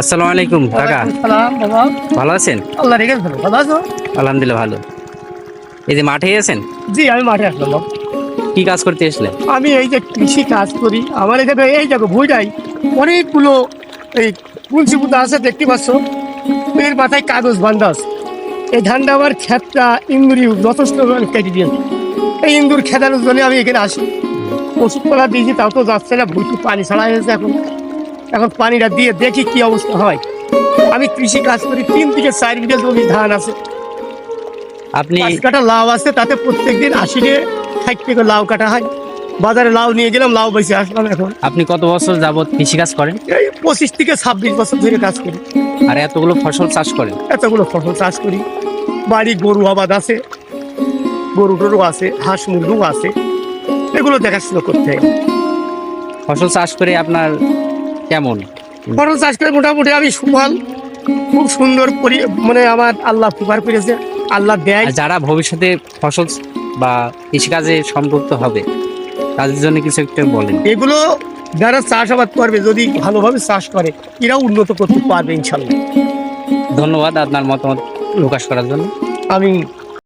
আসসালামু আলাইকুম কাকা। ভালো আছেন? আল্লাহ রেখে ভালো ভালো আছো? আলহামদুলিল্লাহ ভালো। এই যে মাঠে আছেন? জি আমি মাঠে আসলাম কি কাজ করতে এসলেন আমি এই যে কৃষি কাজ করি। আমার এখানে এই দেখো ভুইটাই অনেকগুলো এই তুলসী পুতা আছে দেখতে পাচ্ছ? এর মাথায় কাগজ বান্ধা আছে। এই ধানটা আমার ক্ষেতটা ইন্দুরি যথেষ্ট কেটে দিয়েছে। এই ইন্দুর খেদানোর জন্য আমি এখানে আসি। ওষুধপালা দিয়েছি তাও তো যাচ্ছে না ভুইটি পানি ছাড়া হয়েছে এখন। এখন পানিটা দিয়ে দেখি কি অবস্থা হয়। আমি কৃষি কাজ করি তিন থেকে চার বিঘা জমি ধান আছে। আপনি কাটা লাউ আছে তাতে প্রত্যেকদিন আশি ষাট থেকে লাউ কাটা হয়। বাজারে লাউ নিয়ে গেলাম লাউ বেশি আসলাম এখন। আপনি কত বছর যাবত কৃষি কাজ করেন? এই পঁচিশ থেকে ছাব্বিশ বছর ধরে কাজ করি। আর এতগুলো ফসল চাষ করেন? এতগুলো ফসল চাষ করি। বাড়ি গরু আবাদ আছে গরু টরু আছে হাঁস মুরগিও আছে। এগুলো দেখাশোনা করতে হয়। ফসল চাষ করে আপনার কেমন? ফসল চাষ করে মোটামুটি আমি সুফল। খুব সুন্দর মানে আমার আল্লাহ উপকার করেছে আল্লাহ দেয়। যারা ভবিষ্যতে ফসল বা কৃষিকাজে সম্পৃক্ত হবে তাদের জন্য কিছু একটা বলেন। এগুলো যারা চাষাবাদ করবে যদি ভালোভাবে চাষ করে এরাও উন্নত করতে পারবে ইনশাল্লাহ। ধন্যবাদ আপনার মতামত প্রকাশ করার জন্য। আমি